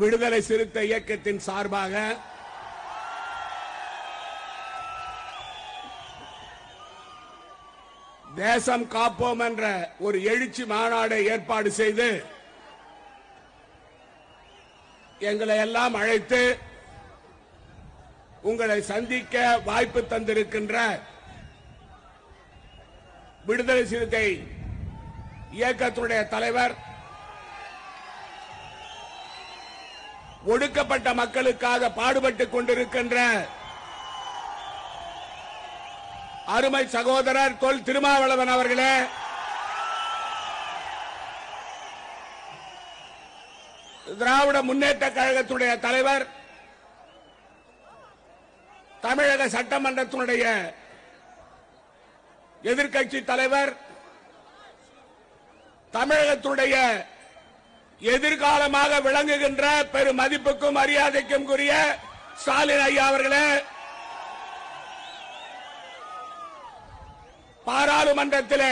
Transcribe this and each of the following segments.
விடுதலை சிறுத்தை இயக்கத்தின் சார்பாக தேசம் காப்போம் என்ற ஒரு எழுச்சி மாநாடை ஏற்பாடு செய்து எங்களை எல்லாம் அழைத்து உங்களை சந்திக்க வாய்ப்பு தந்திருக்கின்ற விடுதலை சிறுத்தை இயக்கத்துடைய தலைவர் ஒடுக்கப்பட்ட மக்களுக்காக பாடுபட்டுக் கொண்டிருக்கின்ற அருமை சகோதரர் தொல் திருமாவளவன் அவர்களே திராவிட முன்னேற்ற கழகத்துடைய தலைவர் தமிழக சட்டமன்றத்தினுடைய எதிர்க்கட்சி தலைவர் தமிழகத்துடைய எதிர்காலமாக விளங்குகின்ற பெரும் மதிப்புக்கும் மரியாதைக்கும் கூறிய ஸ்டாலின் ஐயா அவர்களே பாராளுமன்றத்தில்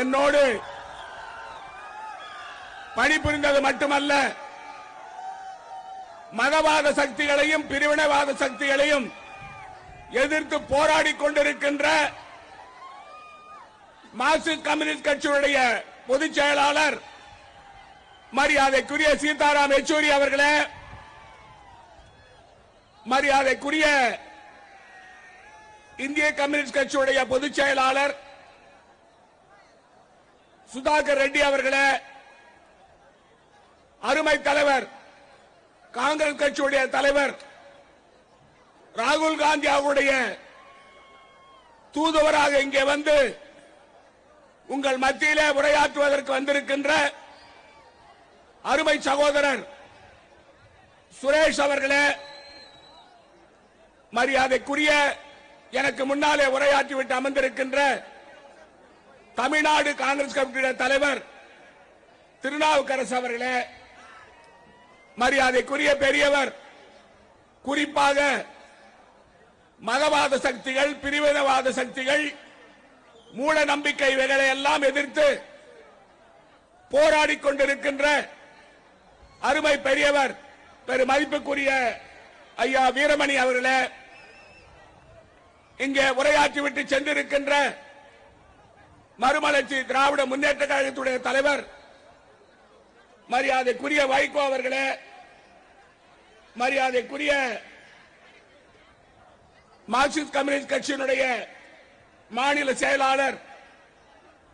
என்னோடு பணிபுரிந்தது மட்டுமல்ல மதவாத சக்திகளையும் பிரிவினைவாத சக்திகளையும் எதிர்த்து போராடி கொண்டிருக்கின்ற மார்க்சிஸ்ட் கம்யூனிஸ்ட் கட்சியுடைய பொதுச் செயலாளர் மரியாதைக்குரிய சீதாராம் யெச்சூரி அவர்களே மரியாதைக்குரிய இந்திய கம்யூனிஸ்ட் கட்சியுடைய பொதுச் செயலாளர் சுதாகர் ரெட்டி அவர்களே அருமை தலைவர் காங்கிரஸ் கட்சியுடைய தலைவர் ராகுல் காந்தி அவருடைய தூதுவராக இங்கே வந்து உங்கள் மத்தியிலே உரையாற்றுவதற்கு வந்திருக்கின்ற அருமை சகோதரர் சுரேஷ் அவர்களே மரியாதைக்குரிய எனக்கு முன்னாலே உரையாற்றிவிட்டு அமர்ந்திருக்கின்ற தமிழ்நாடு காங்கிரஸ் கமிட்டியின் தலைவர் திருநாவுக்கரசு அவர்களே மரியாதைக்குரிய பெரியவர் குறிப்பாக மதவாத சக்திகள் பிரிவினவாத சக்திகள் மூட நம்பிக்கை இவைகளை எல்லாம் எதிர்த்து போராடிக் கொண்டிருக்கின்ற அருமை பெரியவர் பெரு மதிப்புக்குரிய ஐயா வீரமணி அவர்களே இங்கே உரையாற்றிவிட்டு சென்றிருக்கின்ற மறுமலர்ச்சி திராவிட முன்னேற்ற கழகத்துடைய தலைவர் மரியாதைக்குரிய வைகோ அவர்களே மரியாதைக்குரிய மார்க்சிஸ்ட் கம்யூனிஸ்ட் கட்சியினுடைய மாநில செயலாளர்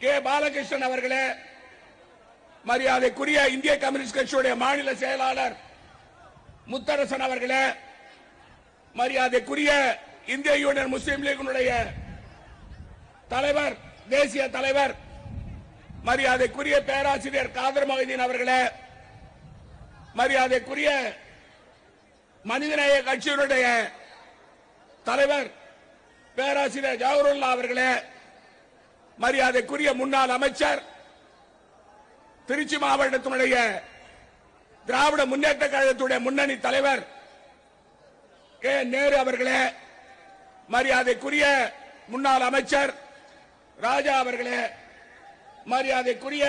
கே. பாலகிருஷ்ணன் அவர்களே மரியாதைக்குரிய இந்திய கம்யூனிஸ்ட் கட்சியுடைய மாநில செயலாளர் முத்தரசன் அவர்களே மரியாதைக்குரிய இந்திய யூனியன் முஸ்லீம் லீகனுடைய தலைவர் தேசிய தலைவர் மரியாதைக்குரிய பேராசிரியர் காதர் மொஹிதீன் அவர்களே மரியாதைக்குரிய மனிதநேய கட்சியினுடைய தலைவர் பேராசிரியர் ஜவஹர்லா அவர்களே மரியாதைக்குரிய முன்னாள் அமைச்சர் திருச்சி மாவட்டத்தினுடைய திராவிட முன்னேற்ற கழகத்துடைய முன்னணி தலைவர் கே. நேரு அவர்களே மரியாதைக்குரிய முன்னாள் அமைச்சர் ராஜா அவர்களே மரியாதைக்குரிய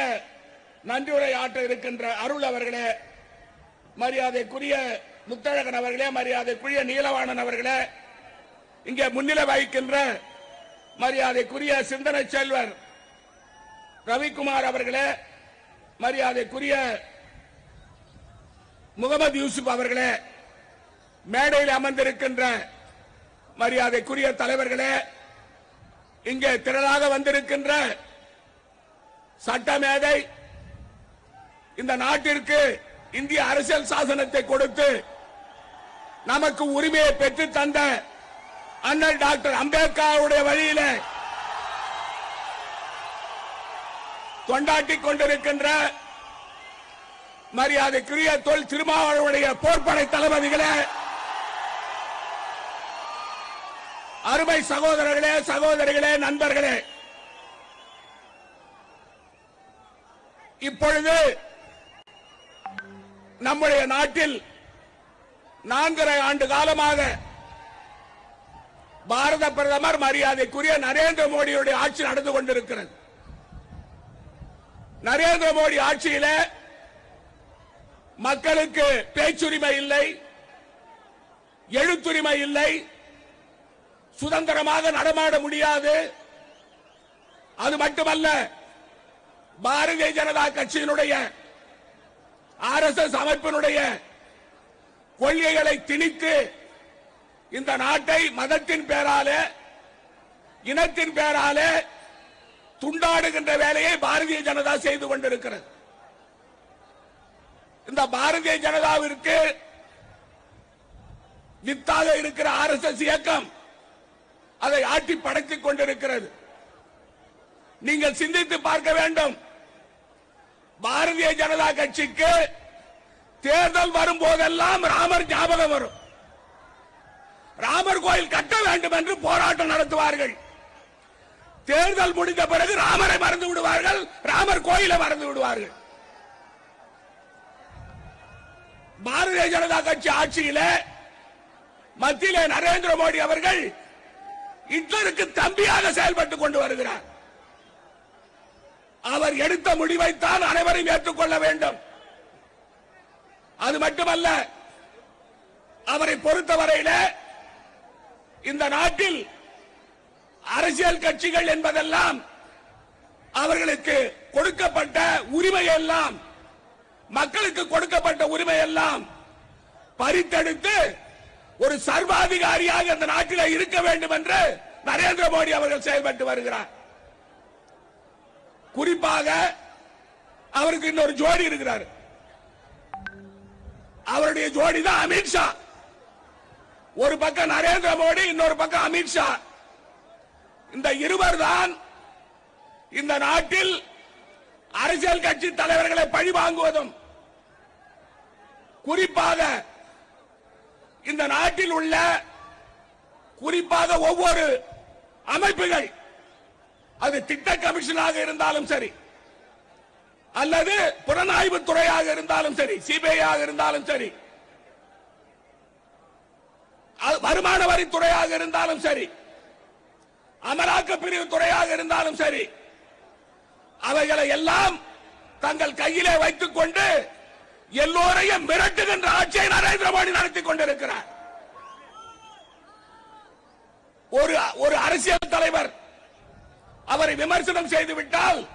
நன்றியுரை ஆற்ற இருக்கின்ற அருள் அவர்களே மரியாதைக்குரிய முத்தழகன் அவர்களே மரியாதைக்குரிய நீலவாணன் அவர்களே இங்கே முன்னிலை வகிக்கின்ற மரியாதைக்குரிய சிந்தனை செல்வர் ரவிக்குமார் அவர்களே மரியாதைக்குரிய முகமது யூசுப் அவர்களே மேடையில் அமர்ந்திருக்கின்ற மரியாதைக்குரிய தலைவர்களே இங்கே திரளாக வந்திருக்கின்ற சட்டமேதை இந்த நாட்டிற்கு இந்திய அரசியல் சாசனத்தை கொடுத்து நமக்கு உரிமையை பெற்று தந்த அண்ணல் டாக்டர் அம்பேத்கருடைய வழியில கொண்டாட்டிக் கொண்டிருக்கின்ற மரியாதைக்குரிய தொல் திருமாவளவுடைய போர்ப்படை தளபதிகளே அருமை சகோதரர்களே சகோதரிகளே நண்பர்களே. இப்பொழுது நம்முடைய நாட்டில் நான்கரை ஆண்டு காலமாக பாரத பிரதமர் மரியாதைக்குரிய நரேந்திர மோடியுடைய ஆட்சி நடந்து கொண்டிருக்கிறது. நரேந்திர மோடி ஆட்சியில மக்களுக்கு பேச்சுரிமை இல்லை எழுத்துரிமை இல்லை சுதந்திரமாக நடமாட முடியாது. அது மட்டுமல்ல பாரதிய ஜனதா கட்சியினுடைய ஆர்எஸ்எஸ் அமைப்பினுடைய கொள்கைகளை திணித்து இந்த நாட்டை மதத்தின் பேராலே இனத்தின் பேராலே துண்டாடுகின்ற வேலையை பாரதிய ஜனதா செய்து கொண்டிருக்கிறது. இந்த பாரதிய ஜனதாவிற்கு வித்தாக இருக்கிற ஆர்எஸ்எஸ் இயக்கம் அதை ஆட்டி படைத்துக் கொண்டிருக்கிறது. நீங்கள் சிந்தித்து பார்க்க வேண்டும். பாரதிய ஜனதா கட்சிக்கு தேர்தல் வரும் போதெல்லாம் ராமர் ஞாபகம் வரும். ராமர் கோயில் கட்ட வேண்டும் என்று போராட்டம் நடத்துவார்கள். தேர்தல் முடிந்த பிறகு ராமரை மறந்து விடுவார்கள் ராமர் கோயிலை மறந்து விடுவார்கள். பாரதிய ஜனதா கட்சி ஆட்சியில மத்தியில நரேந்திர மோடி அவர்கள் ஹிட்லருக்கு தம்பியாக செயல்பட்டுக் கொண்டு வருகிறார். அவர் எடுத்த முடிவைத்தான் அனைவரும் ஏற்றுக்கொள்ள வேண்டும். அது மட்டுமல்ல அவரை பொறுத்தவரையில இந்த நாட்டில் அரசியல் கட்சிகள் என்பதெல்லாம் அவர்களுக்கு கொடுக்கப்பட்ட உரிமை எல்லாம் மக்களுக்கு கொடுக்கப்பட்ட உரிமை எல்லாம் பறித்தெடுத்து ஒரு சர்வாதிகாரியாக இந்த நாட்டில் இருக்க வேண்டும் என்று நரேந்திர மோடி அவர்கள் செயல்பட்டு வருகிறார். குறிப்பாக அவருக்கு இன்னொரு ஜோடி இருக்கிறார். அவருடைய ஜோடி தான் அமித்ஷா. ஒரு பக்கம் நரேந்திர மோடி இன்னொரு பக்கம் அமித்ஷா. இந்த இருவர் தான் இந்த நாட்டில் அரசியல் கட்சி தலைவர்களை பழி வாங்குவதும் குறிப்பாக இந்த நாட்டில் உள்ள குறிப்பாக ஒவ்வொரு அமைப்புகள் அது திட்ட கமிஷனாக இருந்தாலும் சரி அல்லது புலனாய்வு துறையாக இருந்தாலும் சரி சிபிஐ இருந்தாலும் சரி அது வருமான வரித்துறையாக இருந்தாலும் சரி அமலாக்க பிரிவு துறையாக இருந்தாலும் சரி அவைகளை எல்லாம் தங்கள் கையிலே வைத்துக் கொண்டு எல்லோரையும் மிரட்டுகின்ற ஆட்சியை நரேந்திர மோடி நடத்தி கொண்டிருக்கிறார். ஒரு ஒரு அரசியல் தலைவர் அவரை விமர்சனம் செய்துவிட்டால்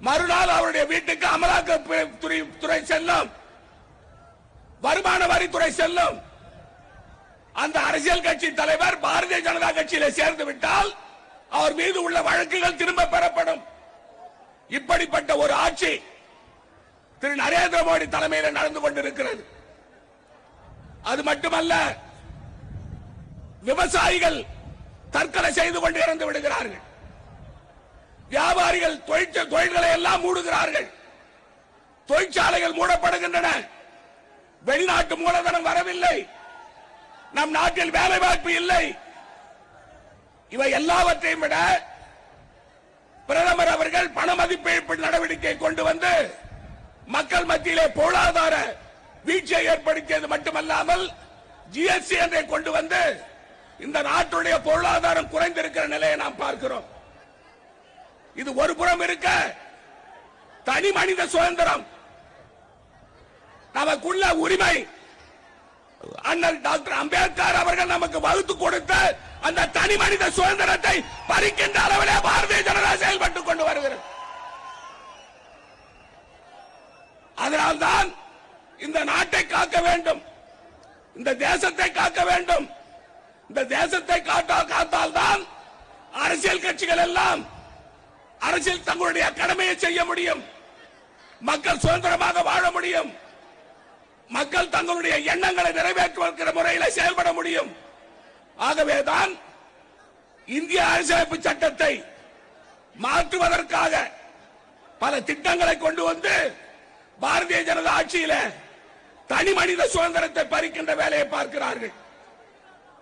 மறுநாள் அவருடைய வீட்டுக்கு அமலாக்க துறை- துறை செல்லும் வருமான வரித்துறை செல்லும். அந்த அரசியல் கட்சி தலைவர் பாரதிய ஜனதா கட்சியில சேர்ந்து விட்டால் அவர் மீது உள்ள வழக்குகள் திரும்ப பெறப்படும். இப்படிப்பட்ட ஒரு ஆட்சி திரு நரேந்திர மோடி தலைமையில் நடந்து கொண்டிருக்கிறது. அது மட்டுமல்ல விவசாயிகள் தற்கொலை செய்து கொண்டு இறந்து விடுகிறார்கள். வியாபாரிகள் தொழிற்ச- தொழில்களை எல்லாம் மூடுகிறார்கள். தொழிற்சாலைகள் மூடப்படுகின்றன. வெளிநாட்டு மூலதனம் வரவில்லை. நம் நாட்டில் வேலை வாய்ப்பு இல்லை. இவை எல்லாவற்றையும் விட பிரதமர் அவர்கள் பண மதிப்பிழப்பு நடவடிக்கை கொண்டு வந்து மக்கள் மத்தியிலே பொருளாதார வீழ்ச்சியை ஏற்படுத்தியது மட்டுமல்லாமல் ஜிஎஸ்டி என்றை கொண்டு வந்து இந்த நாட்டுடைய பொருளாதாரம் குறைந்திருக்கிற நிலையை நாம் பார்க்கிறோம். இது ஒரு புறம் இருக்க தனி மனித சுதந்திரம். நமக்குள்ள உரிமை அண்ணல் டாக்டர் அம்பேத்கர் அவர்கள் நமக்கு வகுத்து கொடுத்த அந்த தனி மனித சுதந்திரத்தை பறிக்கின்ற அளவிலே பாரதிய ஜனதா செயல்பட்டுக் கொண்டு வருகிறது. அதனால்தான் இந்த நாட்டை காக்க வேண்டும். இந்த தேசத்தை காக்க வேண்டும். இந்த தேசத்தை காட்டா காத்தால்தான் அரசியல் கட்சிகள் எல்லாம் அரசியல் தங்களுடைய கடமையை செய்ய முடியும். மக்கள் சுதந்திரமாக வாழ முடியும். தங்களுடைய எண்ணங்களை நிறைவேற்றுவதற்கிற முறையில் செயல்பட முடியும். ஆகவேதான் இந்திய அரசியலமைப்பு சட்டத்தை மாற்றுவதற்காக பல திட்டங்களை கொண்டு வந்து பாரதிய ஜனதா ஆட்சியில தனி மனித சுதந்திரத்தை பறிக்கின்ற வேலையை பார்க்கிறார்கள்.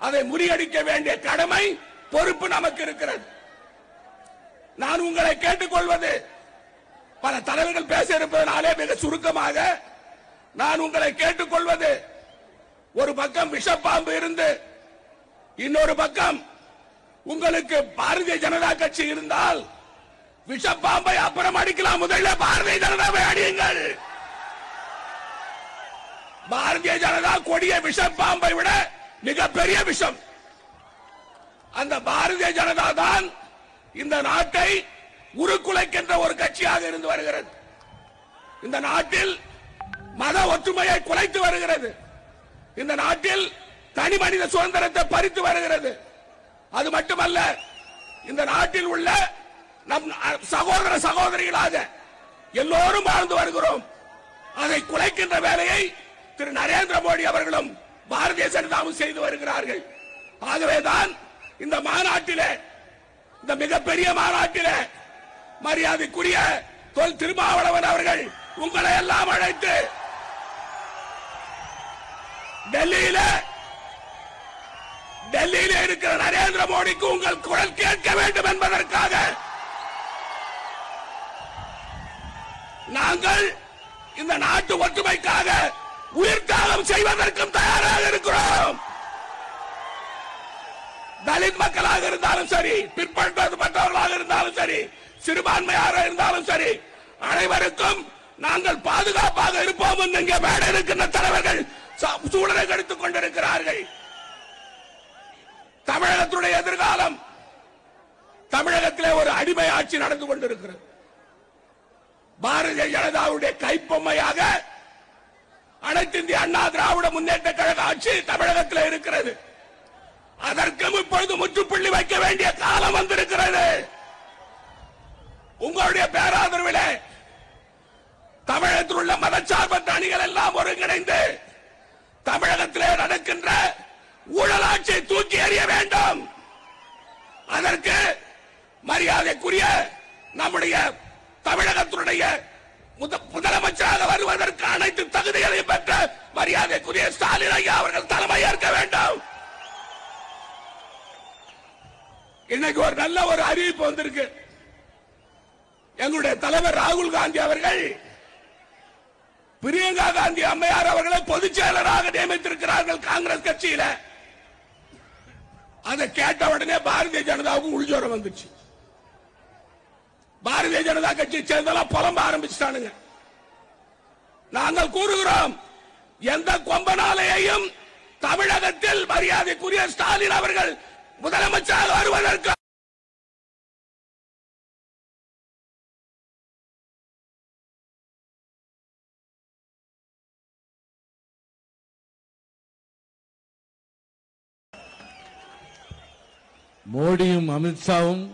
அதை முறியடிக்க வேண்டிய கடமை பொறுப்பு நமக்கு இருக்கிறது. நான் உங்களை கேட்டுக்கொள்வது பல தலைவர்கள் பேச இருப்பதனாலே மிக சுருக்கமாக நான் உங்களை கேட்டுக்கொள்வது ஒரு பக்கம் விஷப்பாம்பு இருந்து இன்னொரு பக்கம் உங்களுக்கு பாரதிய ஜனதா கட்சி இருந்தால் விஷப்பாம்பை அப்புறம் அடிக்கலாம். முதல்ல பாரதிய ஜனதாவை அடியுங்கள். பாரதிய ஜனதா கொடிய விஷப்பாம்பை விட மிகப்பெரிய விஷம். அந்த பாரதிய ஜனதா தான் இந்த நாட்டை உருக்குலைக்கின்ற ஒரு கட்சியாக இருந்து வருகிறது. இந்த நாட்டில் மத ஒற்றுமையை குலைத்து வருகிறது. இந்த நாட்டில் தனி மனித சுதந்திரத்தை பறித்து வருகிறது. அது மட்டுமல்ல இந்த நாட்டில் உள்ள நம் சகோதர சகோதரிகளாக எல்லோரும் வாழ்ந்து வருகிறோம். அதை குலைக்கின்ற வேலையை திரு நரேந்திர மோடி அவர்களும் பாரதிய ஜனதாவும் செய்து வருகிறார்கள். ஆகவேதான் இந்த மாநாட்டில இந்த மிகப்பெரிய மாநாட்டில மரியாதைக்குரிய தொல் திருமாவளவன் அவர்கள் உங்களை எல்லாம் அழைத்து டெல்லியில டெல்லியில இருக்கிற நரேந்திர மோடிக்கு உங்கள் குரல் கேட்க வேண்டும் என்பதற்காக நாங்கள் இந்த நாட்டு ஒற்றுமைக்காக உயிர் செய்வதற்கும் தயாராக இருக்கிறோம். தலித் மக்களாக இருந்தாலும் சரி பிற்படுத்தப்பட்டவர்களாக இருந்தாலும் சரி சிறுபான்மையாக இருந்தாலும் சரி அனைவருக்கும் நாங்கள் பாதுகாப்பாக இருப்போம். என்று இங்கே இருக்கின்ற தலைவர்கள் சூழலை கெடுத்துக் கொண்டிருக்கிறார்கள். தமிழகத்துடைய எதிர்காலம் தமிழகத்திலே ஒரு அடிமை ஆட்சி நடந்து கொண்டிருக்கிறது. பாரதிய ஜனதாவுடைய கைப்பொம்மையாக அனைத்து இந்திய அண்ணா திராவிட முன்னேற்ற கழக ஆட்சி தமிழகத்தில் இருக்கிறது. அதற்கும் இப்பொழுது முற்றுப்புள்ளி வைக்க வேண்டிய காலம் வந்திருக்கிறது. உங்களுடைய பேராதரவிலே தமிழகத்தில் உள்ள மதச்சார்பற்ற அணிகள் எல்லாம் ஒருங்கிணைந்து தமிழகத்திலே நடக்கின்ற ஊழலாட்சியை தூக்கி எறிய வேண்டும். அதற்கு மரியாதைக்குரிய நம்முடைய தமிழகத்தினுடைய முதலமைச்சராக வருவதற்கு அனைத்து தகுதிகளையும் பெற்ற மரியாதைக்குரிய ஸ்டாலின் ஐயா அவர்கள் தலைமை ஏற்க வேண்டும். இன்னைக்கு ஒரு நல்ல ஒரு அறிவிப்பு வந்திருக்கு. எங்களுடைய தலைவர் ராகுல் காந்தி அவர்கள் பிரியங்கா காந்தி அம்மையார் அவர்களை பொதுச் செயலராக நியமித்திருக்கிறார்கள் காங்கிரஸ் கட்சியில. அதை கேட்ட உடனே பாரதிய ஜனதாவுக்கு உள்ஜோரம் வந்துச்சு. பாரதிய ஜனதா கட்சியை சேர்ந்தெல்லாம் புலம்ப ஆரம்பிச்சுட்டானுங்க. நாங்கள் கூறுகிறோம் எந்த கொம்பனாலையையும் தமிழகத்தில் மரியாதைக்குரிய ஸ்டாலின் அவர்கள் முதலமைச்சராக வருவதற்கு மோடியும் அமித்ஷாவும்